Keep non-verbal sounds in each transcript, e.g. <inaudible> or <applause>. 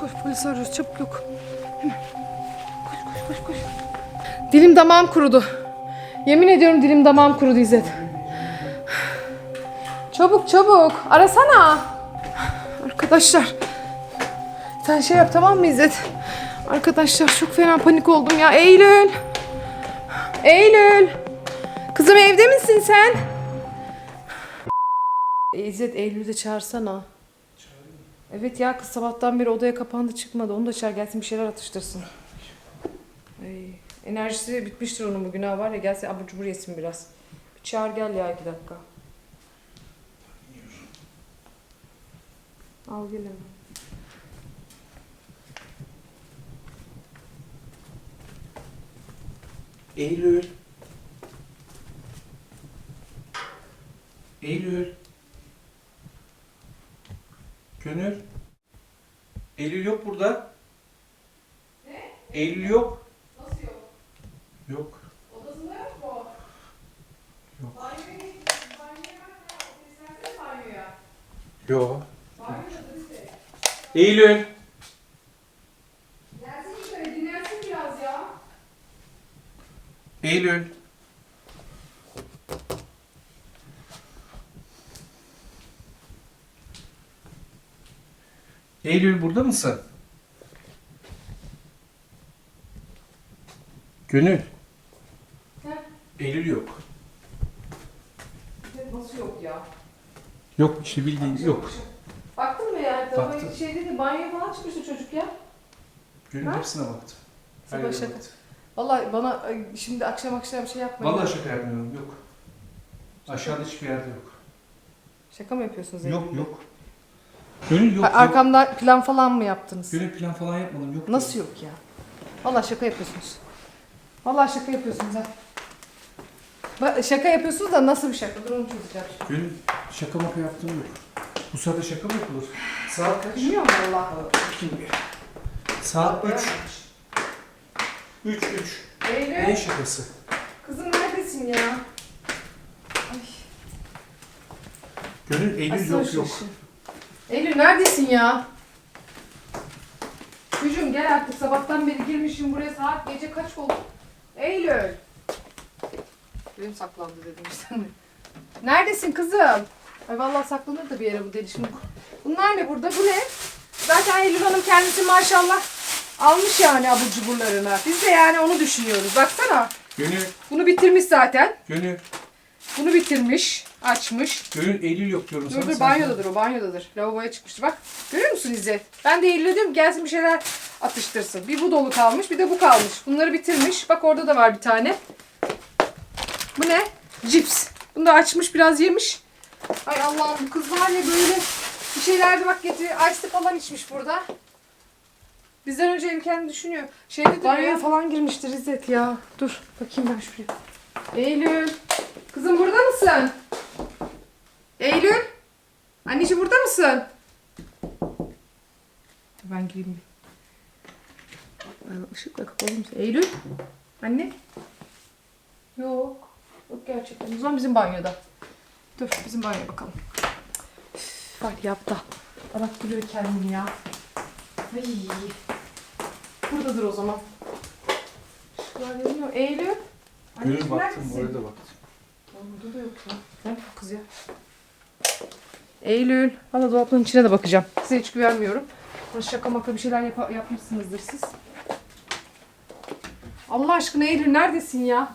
koş polis arıyoruz çabuk. Hemen. Koş koş koş koş. Dilim damağım kurudu. Yemin ediyorum dilim damağım kurudu İzzet. Çabuk çabuk arasana. Arkadaşlar. Sen şey yap tamam mı İzzet? Arkadaşlar çok fena panik oldum ya. Eylül. Eylül. Kızım evde misin sen? İzzet Eylül'ü de çağırsana. Evet ya kız sabahtan beri odaya kapandı çıkmadı. Onu da çağır gelsin bir şeyler atıştırsın. Ay, enerjisi bitmiştir onun bugün ha var ya gelsin abur cubur yesin biraz. Bir çağır gel ya iki dakika. Al gel. Eylül. Eylül. Gönül. Eylül yok burada. Ne? Eylül yok. Nasıl yok? Yok. Odasında yok mu? Yok. Banyoya git. Banyoya bak ya. Seslersene banyoya. Yok. Banyoda. Eylül. Gelsin yukarı dinlensin biraz ya. Eylül. Eylül burada mısın? Gönül. Heh. Eylül yok. Nasıl yok ya? Yok işte bildiğin yok. Baktın mı ya? Baktım. şey dedi banyo falan çıkmıştı çocuk ya. Gönül Ha? hepsine baktım. Her yere şaka. baktım. Vallahi bana ay, şimdi akşam akşam şey yapmayın. Vallahi şaka yapmıyorum yok. Aşağıda hiçbir yerde yok. Şaka mı yapıyorsunuz? Yok Eylül'le? yok. Gönül yok. Yok. Arkamda plan falan mı yaptınız? Gönül plan falan yapmadım yok. Nasıl yok ya? Vallahi şaka yapıyorsunuz. Vallahi şaka yapıyorsunuz ha. Ba- Şaka yapıyorsunuz da nasıl bir şaka? Dur onu çözeceğim. Gönül şaka maka yaptığım yok. Bu saatte şaka mı yapılır? Saat kaç? Bilmiyorum valla. Bakayım bir. Saat 3. 3 3. Eylül. Ne şakası? Kızım neredesin ya? Ay, Gönül Eylül açsana yok şu yok. ışığı. Eylül neredesin ya? Gücüm gel artık sabahtan beri girmişim buraya saat gece kaç oldu? Eylül. Benim saklandı dedim işte. Neredesin kızım? Ay vallahi saklanır da bir yere bu deli şimdi. Bunlar ne burada? Bu ne? Zaten Eylül Hanım kendisi maşallah almış yani abur cuburlarını. Biz de yani onu düşünüyoruz. Baksana. Gönül, Bunu bitirmiş zaten. Gönül, Bunu bitirmiş. Açmış. Gönül Eylül yok diyorum Dur sana. dur banyodadır o banyodadır. Lavaboya çıkmıştır bak. Görüyor musun İzzet? Ben de Eylül'e diyorum gelsin bir şeyler atıştırsın. Bir bu dolu kalmış bir de bu kalmış. Bunları bitirmiş. Bak orada da var bir tane. Bu ne? Cips. Bunu da açmış biraz yemiş. Ay Allah'ım bu kız var ya böyle bir şeyler de bak getiriyor. Ice falan içmiş burada. Bizden önce ev kendi düşünüyor. Şeyde Banyoya falan girmiştir İzzet ya. Dur bakayım ben şuraya. Eylül. Kızım burada mısın? Eylül. Anneciğim burada mısın? Ben gireyim bir. Ben ışıkla kapalı mısın? Eylül. Anne. Yok. Yok gerçekten. O zaman bizim banyoda. Dur bizim banyoya bakalım. Üf, Var yaptı. Arattırıyor kendini ya. Ay. Buradadır o zaman. Işıklar yanıyor. Eylül. Gönül baktım, oraya da baktım. Lan Burada da yok ya. Nerede bu kız ya? Eylül. Valla dolapların içine de bakacağım. Size hiç güvenmiyorum. Burası şaka maka bir şeyler yap- yapmışsınızdır siz. Allah aşkına Eylül neredesin ya?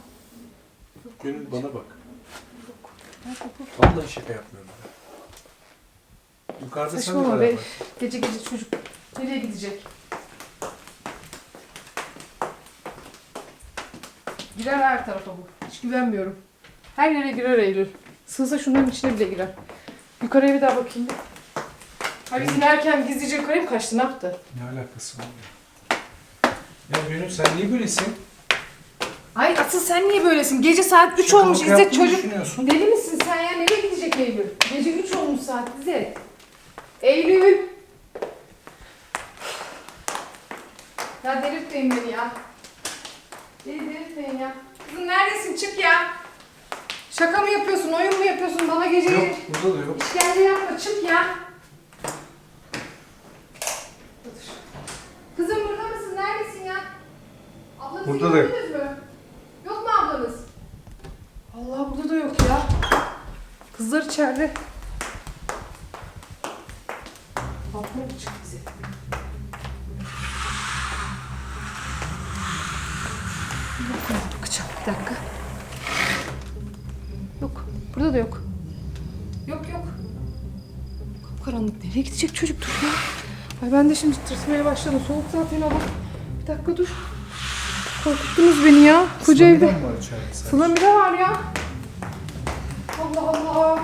Gönül bana bak. Vallahi şaka yapmıyorum. Yukarıda sen de Saçmalama beraber. be. Gece gece çocuk nereye gidecek? Girer her tarafa bu. Hiç güvenmiyorum. Her yere girer Eylül. Sığsa şunların içine bile girer. Yukarıya bir daha bakayım. bir. Ha biz inerken gizlice yukarıya mı kaçtı? Ne yaptı? Ne alakası var ya? Ya Gönül sen niye böylesin? Ay asıl sen niye böylesin? Gece saat 3 Şaka olmuş maka İzzet yaptığını çocuk. düşünüyorsun. Deli misin sen ya? Nereye gidecek Eylül? Gece 3 olmuş saat İzzet. Eylül. Ya delirtmeyin beni ya. Beni delirtmeyin ya. Kızım neredesin? Çık ya. Şaka mı yapıyorsun, oyun mu yapıyorsun? Bana gece Yok, burada da yok. işkence yapma, çık ya. Kızım burada mısın? Neredesin ya? Ablanızı Burada da yok. Yok mu ablanız? Allah burada da yok ya. Kızlar içeride. Gidecek çocuk dur ya. Ay ben de şimdi tırsmaya başladım. Soğuk zaten hava. Bir dakika dur. Korkuttunuz beni ya. Koca evde. Sıla Mira var ya. Allah Allah.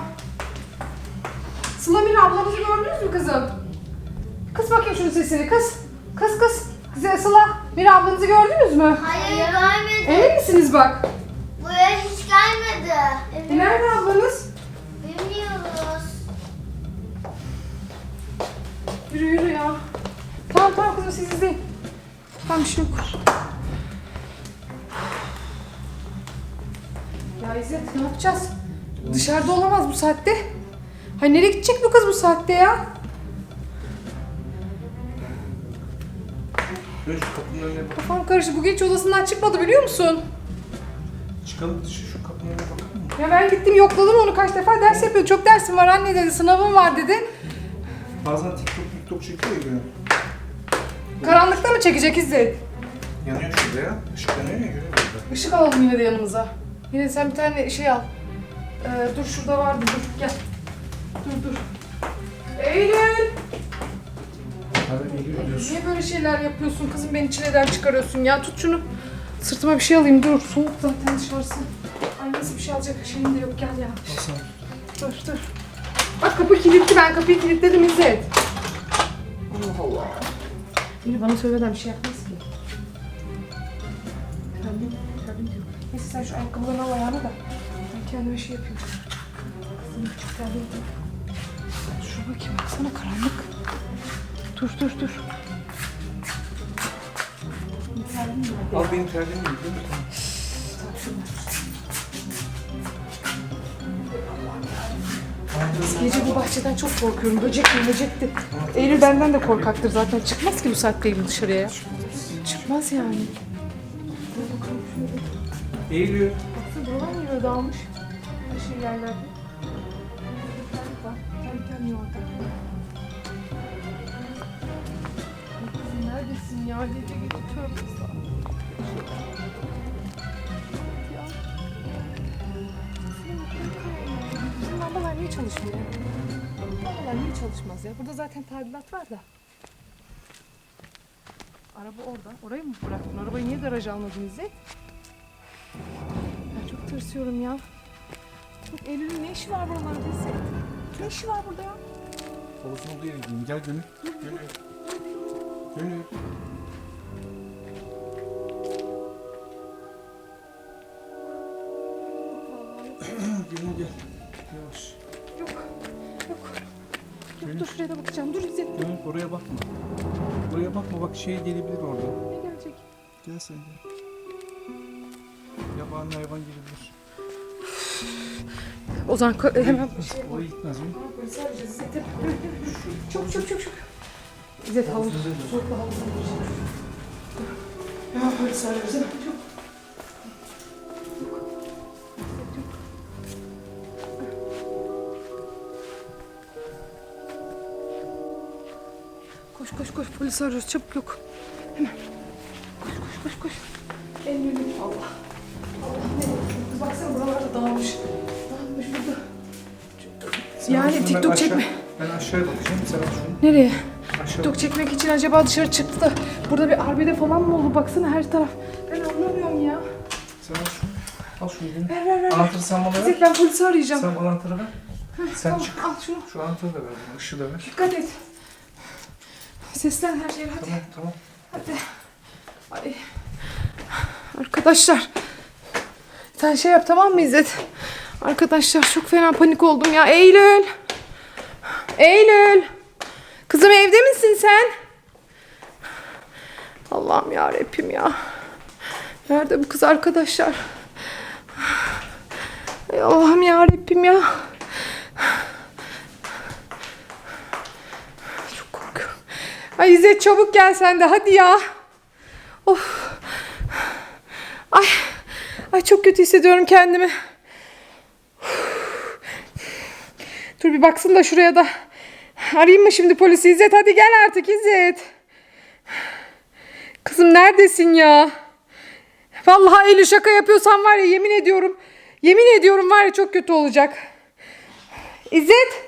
Sıla Mira ablamızı gördünüz mü kızım? Kız bakayım şunun sesini kız. Kız kız. Kız Sıla Mira ablanızı gördünüz mü? Hayır görmedim. Emin misiniz bak? Buraya hiç gelmedi. E nerede ablanız? Yürü yürü ya. Tamam tamam kızım siz izleyin. Tamam bir şey yok. Ya İzzet ne yapacağız? Dışarıda olamaz bu saatte. Hay nereye gidecek bu kız bu saatte ya? Dön şu kapının önüne bak. Kafam karıştı. Bugün hiç odasından çıkmadı biliyor musun? Çıkalım dışı şu kapının önüne bakalım mı? Ya ben gittim yokladım onu kaç defa ders yapıyor. Çok dersim var anne dedi. Sınavım var dedi. Bazen TikTok çekiyor görüyorum. Karanlıkta mı çekecek İzzet? Yanıyor şurada ya. Işıklanıyor ya görüyor musun? Işık alalım yine de yanımıza. Yine sen bir tane şey al. Ee, dur şurada vardı dur gel. Dur dur. Eylül! Gidiyorsun. Niye böyle şeyler yapıyorsun kızım beni çileden çıkarıyorsun ya tut şunu. Sırtıma bir şey alayım dur soğuk zaten dışarısı. Ay nasıl bir şey alacak şeyim de yok gel ya. Dur dur. Bak kapı kilitli ben kapıyı kilitledim İzzet. Allah Allah. Biri bana söylemeden bir şey yapmaz ki. Terlim, terlim diyor. Neyse sen şu ayakkabılarını al ayağına da. Ben kendime şey yapayım. Kızım küçük. Şuna bakayım baksana karanlık. Dur dur dur. Al benim terliğimi giy. Gece bu bahçeden çok korkuyorum. Böcek mi böcekti. Eylül benden de korkaktır zaten. Çıkmaz ki bu saatte Eylül dışarıya. ya. Çıkmaz yani. Eğiliyor. Baksana buralar niye böyle dağılmış? Şey yerlerde. Terlik var. Terlik gelmiyor orada. Ay kızım neredesin ya? Gece gece tövbe niye çalışmıyor? Lambalar niye çalışmaz ya? Burada zaten tadilat var da. Araba orada. Orayı mı bıraktın? Arabayı niye garaja almadın İzzet? Ben çok tırsıyorum ya. Çok Eylül'ün ne işi var buralarda İzzet? Ne işi var burada ya? Babasının olduğu yere gideyim. Gel Gönül. Gönül. Gönül. Gönül gel. Dur, dur şuraya da bakacağım. Dur İzzet. Dur. Gönül oraya bakma. Oraya bakma bak şey gelebilir orada. Ne gelecek? Gel sen gel. Yabani hayvan gelebilir. Ozan ka- hemen şey Oraya gitmez mi? Arayacağız İzzet'e. Çok çok çok çok. İzzet havuz. Soğukla havuzuna gireceğim. Hemen polisi arıyoruz. Çok. Koş koş koş polisi arıyoruz çabuk yok. Hemen. Koş koş koş koş. Elini Allah. Allah ne Kız baksana buralarda dağılmış. Dağılmış burada. Yani TikTok ben aşağı- çekme. Ben aşağıya bakacağım. Sen al şunu. Nereye? Aşağı. TikTok çekmek için acaba dışarı çıktı da burada bir arbede falan mı oldu? Baksana her taraf. Ben anlamıyorum ya. Sen al şunu. Al şunu. Ver ver ver. Anahtarı sen bana ver. İzzet ben polisi arayacağım. Sen bana anahtarı ver. Sen tamam, çık. Al şunu. Şu anahtarı da ver bana. Işığı da ver. Dikkat et. Seslen her şey hadi. Tamam tamam. Hadi. Ay. Arkadaşlar. Sen şey yap tamam mı İzzet? Arkadaşlar çok fena panik oldum ya. Eylül. Eylül. Kızım evde misin sen? Allah'ım ya Rabbim ya. Nerede bu kız arkadaşlar? Allah'ım ya Rabbim ya. Çok korkuyorum. Ay İzzet çabuk gel sen de hadi ya. Of. Ay, ay çok kötü hissediyorum kendimi. Dur bir baksın da şuraya da. Arayayım mı şimdi polisi İzzet? Hadi gel artık İzzet. Kızım neredesin ya? Vallahi Eylül şaka yapıyorsan var ya yemin ediyorum. Yemin ediyorum var ya çok kötü olacak. İzzet.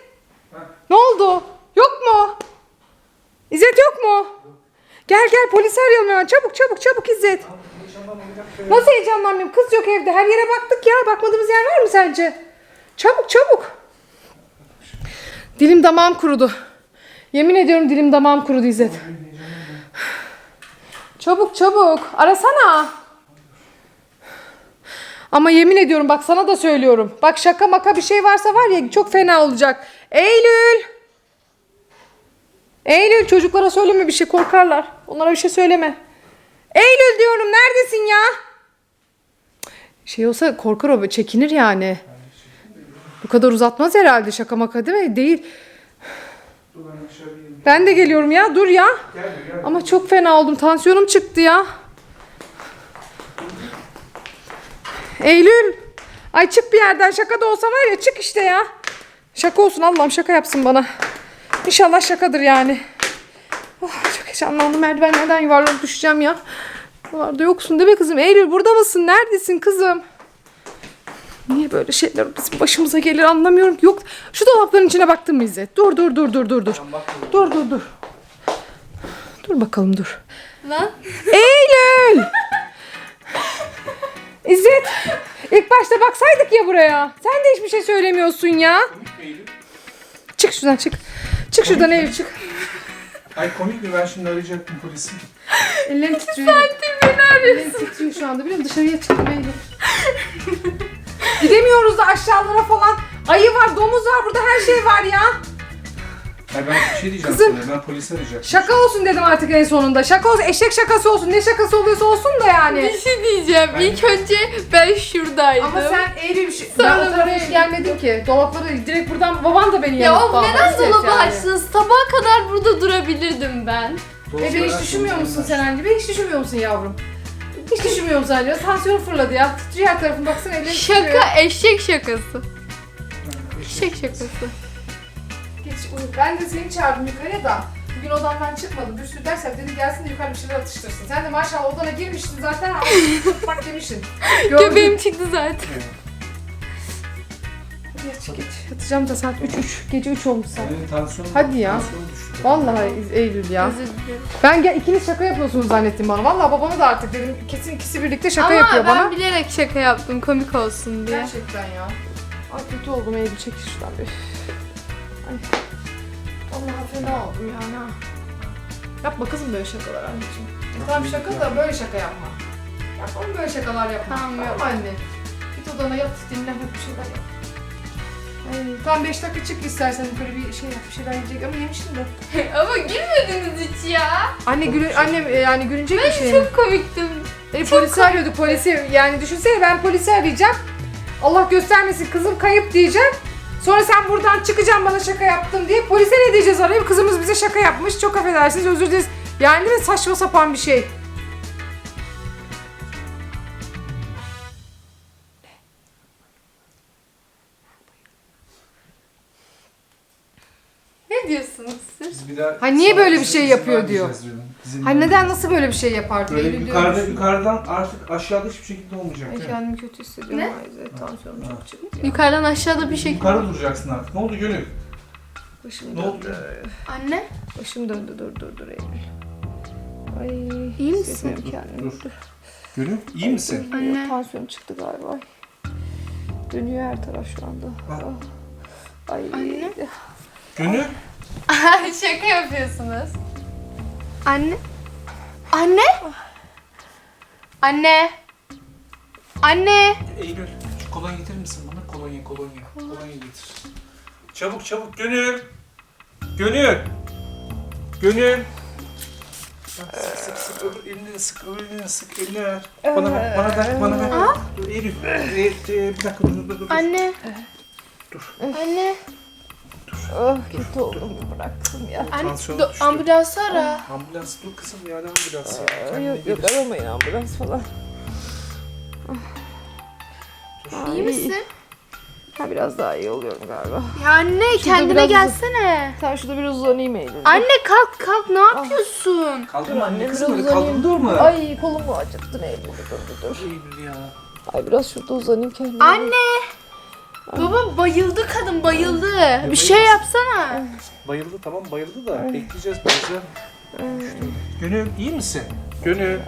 Ne oldu? Yok mu? İzzet yok mu? Gel gel polisi arayalım hemen. Çabuk çabuk çabuk İzzet. Nasıl heyecanlanmayayım? Kız yok evde. Her yere baktık ya. Bakmadığımız yer var mı sence? Çabuk çabuk. Dilim damağım kurudu. Yemin ediyorum dilim damağım kurudu İzzet. Çabuk çabuk. Arasana. Ama yemin ediyorum bak sana da söylüyorum. Bak şaka maka bir şey varsa var ya çok fena olacak. Eylül. Eylül çocuklara söyleme bir şey korkarlar. Onlara bir şey söyleme. Eylül diyorum neredesin ya? Şey olsa korkar o çekinir yani. Bu kadar uzatmaz herhalde şaka maka değil mi? Değil. Ben de geliyorum ya dur ya. Ama çok fena oldum. Tansiyonum çıktı ya. Eylül. Ay çık bir yerden. Şaka da olsa var ya çık işte ya. Şaka olsun Allah'ım şaka yapsın bana. İnşallah şakadır yani. Oh, çok heyecanlandım. Merdivenlerden yuvarlanıp düşeceğim ya. Buralarda yoksun değil mi kızım? Eylül burada mısın? Neredesin kızım? Niye böyle şeyler bizim başımıza gelir anlamıyorum. Yok şu dolapların içine baktın mı İzzet? Dur dur dur dur dur dur. Dur dur dur. Dur bakalım dur. Lan. Eylül! İzzet! İlk başta baksaydık ya buraya. Sen de hiçbir şey söylemiyorsun ya. Çık şuradan çık. Çık şuradan Eylül çık. <laughs> Ay komik mi? Ben şimdi arayacaktım polisi. Ellerim titriyor. Ellerim titriyor şu anda biliyor musun? Dışarıya çıktım Eylül. Gidemiyoruz da aşağılara falan. Ayı var, domuz var, burada her şey var ya. Ay ben bir şey diyeceğim Kızım. sana. Ben polisi arayacaktım. Şaka olsun dedim artık en sonunda. Şaka olsun, eşek şakası olsun. Ne şakası oluyorsa olsun da yani. Bir şey diyeceğim. Ben- İlk önce ben şuradaydım. Ama sen Eylül şu... Ben Sonra o tarafa buraya hiç gelmedim ki. Dolapları direkt buradan baban da beni ya yanılttı. o ama neden dolabı yani. açtınız? Sabaha kadar burada durabilirdim ben. E ben hiç düşünmüyor musun sen anne? Ben hiç düşünmüyor musun yavrum? Hiç düşünmüyor musun anne? Tansiyon fırladı ya. Titriyor her tarafın baksana titriyor. Şaka eşek şakası. Eşek şakası. Geç uyu. Ben de seni çağırdım yukarıya da. Bugün odamdan çıkmadım. Bir sürü ders yap. Dedi gelsin de yukarı bir şeyler atıştırsın. Sen de maşallah odana girmiştin zaten. ama <laughs> Bak demişsin. Gördüm. Göbeğim çıktı zaten. Geç geç. Yatacağım da saat 3 3. Gece 3 olmuş saat. Benim tansiyonum, Hadi ya. tansiyonum düştü. Vallahi Eylül ya. Özür dilerim. Ben gel ikiniz şaka yapıyorsunuz zannettim bana. Vallahi babana da artık dedim kesin ikisi birlikte şaka Ama yapıyor ben bana. bilerek şaka yaptım komik olsun diye. Gerçekten ya. Ay kötü oldum Eylül çekil şuradan bir. Ay. Vallahi fena oldum yani ha. Yapma kızım böyle şakalar anneciğim. Tamam şaka da böyle şaka yapma. Yapma böyle şakalar yapma. Tamam, Tamam anne. Git odana yat dinlen hep bir şeyler yap. Ay, tam 5 dakika çık istersen yukarı bir şey yap bir şeyler yiyecek ama yemiştim de. <laughs> Ama gülmediniz hiç ya. Anne gülü, annem e, yani gülünecek bir şey mi? Çok komiktim. Beni polisi arıyorduk polisi. Yani düşünsene ben polisi arayacağım. Allah göstermesin kızım kayıp diyeceğim. Sonra sen buradan çıkacaksın bana şaka yaptım diye. Polise ne diyeceğiz arayıp kızımız bize şaka yapmış. Çok affedersiniz özür dileriz. Yani değil mi saçma sapan bir şey. Ne diyorsunuz siz? Biz bir daha Ha, niye böyle bir şey yapıyor diyor. diyorum. İzin Hani neden nasıl böyle bir şey yapardı? Böyle Eylül yukarıda, yukarıdan artık aşağıda hiçbir şekilde olmayacak Ay kendimi kötü hissediyorum. Ne? Ay, tansiyonum çok çıktı. Yukarıdan aşağıda bir şekilde. Yukarıda duracaksın artık. Ne oldu Gönül? Başım Ne oldu? döndü. Anne. Başım döndü dur dur dur Eylül. Ay, İyi misin? hissetmiyorum kendimi. Dur. Gönül iyi misin? Anne. Tansiyon çıktı galiba. Dönüyor her taraf şu anda. Bak. Ah. Ay. Anne. Gönül? <laughs> Şaka yapıyorsunuz. Anne. Anne. Anne. Anne. Eylül şu kolonya getirir misin bana? Kolonya kolonya. Kolonya getir. Çabuk çabuk Gönül. Gönül. Gönül. Sık sık sık öbür elini sık öbür elini sık elini ver. Bana ver bana ver bana ver. Dur Eylül. E, bir dakika dur dur dur. Anne. Dur. Anne. Ah kötü oldum bıraktım ya. Anne. Tansiyon do- düştü. ambulansı ara. Ambulans dur kızım ya ne ambulans ya. Kendine Yok yok gel. aramayın ambulans falan. İyi misin? Ha biraz daha iyi oluyorum galiba. Ya anne kendine biraz- gelsene. Sen şurada biraz uzanayım Eylül. Anne kalk kalk ne yapıyorsun? Kaldırma anne kızım öyle kaldırma durma. Ay kolumu acıttın Eylül. Dur dur dur. Eylül ya. Ay biraz şurada uzanayım kendime. Anne. Baba bayıldı kadın bayıldı. Bir şey yapsana. Bayıldı tamam bayıldı da bekleyeceğiz birazdan. Gönül iyi misin? Gönül.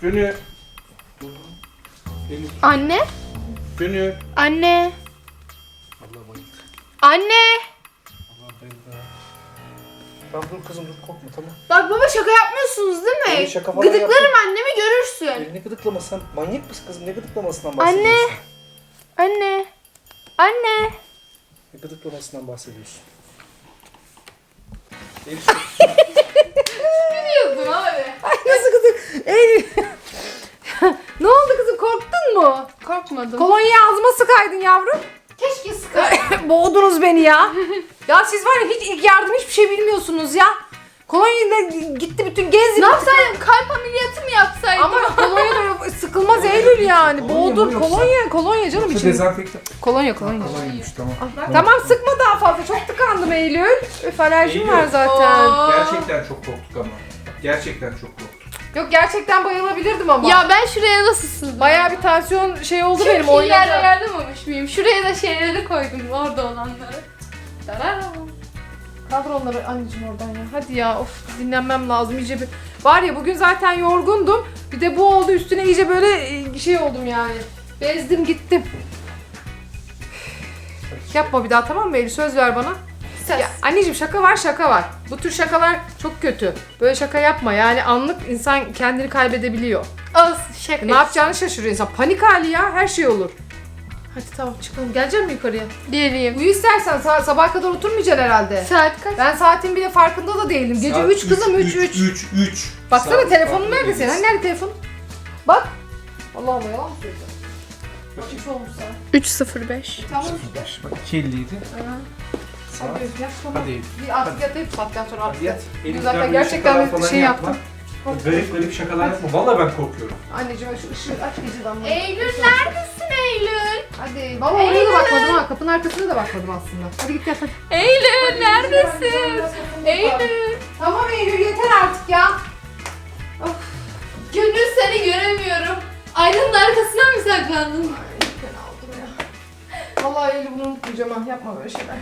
Gönül. Anne. Gönül. Anne. Allah bayıldı. Anne. Allah bayıldı. Tamam dur kızım dur korkma tamam. Bak baba şaka yapmıyorsunuz değil mi? Oğlum şaka falan Gıdıklarım annemi görürsün. Elini gıdıklamasın. Manyak mısın kızım? Ne gıdıklamasından Anne. bahsediyorsun? Anne. Anne. Ne gıdıklamasından bahsediyorsun? Elif, Biliyordun abi. Nasıl kızım? Eylül. ne oldu kızım korktun mu? Korkmadım. Kolonyayı ağzıma sıkaydın yavrum. Keşke sıkar. <laughs> Boğdunuz beni ya. Ya siz var ya hiç ilk yardım hiçbir şey bilmiyorsunuz ya. Kolonyayla gitti bütün gezdi. ne yapsaydım? Kalp ameliyatı mı yapsaydım? Ama kolonya da sıkılmaz Eylül yani. Kolonya Boğdur mı yoksa? kolonya kolonya canım Şu için. dezenfektan. Kolonya kolonya. Koloymuş tamam. Tamam sıkma daha fazla. Çok tıkandım Eylül. Öf alerjim Eylül. var zaten. Oo. Gerçekten çok korktuk ama. Gerçekten çok korktuk. Yok gerçekten bayılabilirdim ama. Ya ben şuraya nasıl sızdım? Bayağı bir tansiyon şey oldu Çok benim iyi oynadı. yerlere yardımlamış mıyım? Şuraya da şeyleri koydum orada olanları. Tararam. Kaldır onları anneciğim oradan ya. Hadi ya of dinlenmem lazım iyice bir. Var ya bugün zaten yorgundum. Bir de bu oldu üstüne iyice böyle e, şey oldum yani. Bezdim gittim. Yapma bir daha tamam mı Eylül? Söz ver bana. Söz. Ya, anneciğim şaka var şaka var. Bu tür şakalar çok kötü. Böyle şaka yapma yani anlık insan kendini kaybedebiliyor. Olsun şaka. Ne yapacağını şaşırıyor insan. Panik hali ya her şey olur. Hadi tamam çıkalım. Gelecek mi yukarıya? Geleyim. Uyu istersen sa- sabah kadar oturmayacaksın herhalde. Saat kaç? Ben saatin bile farkında da değilim. Gece 3 kızım 3 3. 3 3. Baksana telefonun nerede senin? Hani nerede telefon? Bak. Allah Allah yalan mı söylüyorsun? Bak 3 olmuş saat. 3.05. Tamam işte. Bak 2.50 idi. Saat. Hadi yat tamam. Hadi. Bir artık yatayım saatten sonra artık Hadi yat. yat. Eylül, zaten böyle gerçekten şakalar bir falan şey yapma. yaptım. Garip garip şakalar yapma. Vallahi ben korkuyorum. Anneciğim şu ışığı aç gece damla. Eylül neredesin Eylül? Hadi. Valla oraya da bakmadım ha. Kapının arkasına da bakmadım aslında. Hadi git yat hadi. Eylül neredesin? Eylül. Tamam Eylül yeter artık ya. Gönül seni göremiyorum. Aynanın arkasına mı saklandın? Ay, fena oldum ya. Vallahi Eylül bunu unutmayacağım ha. Yapma böyle şeyler.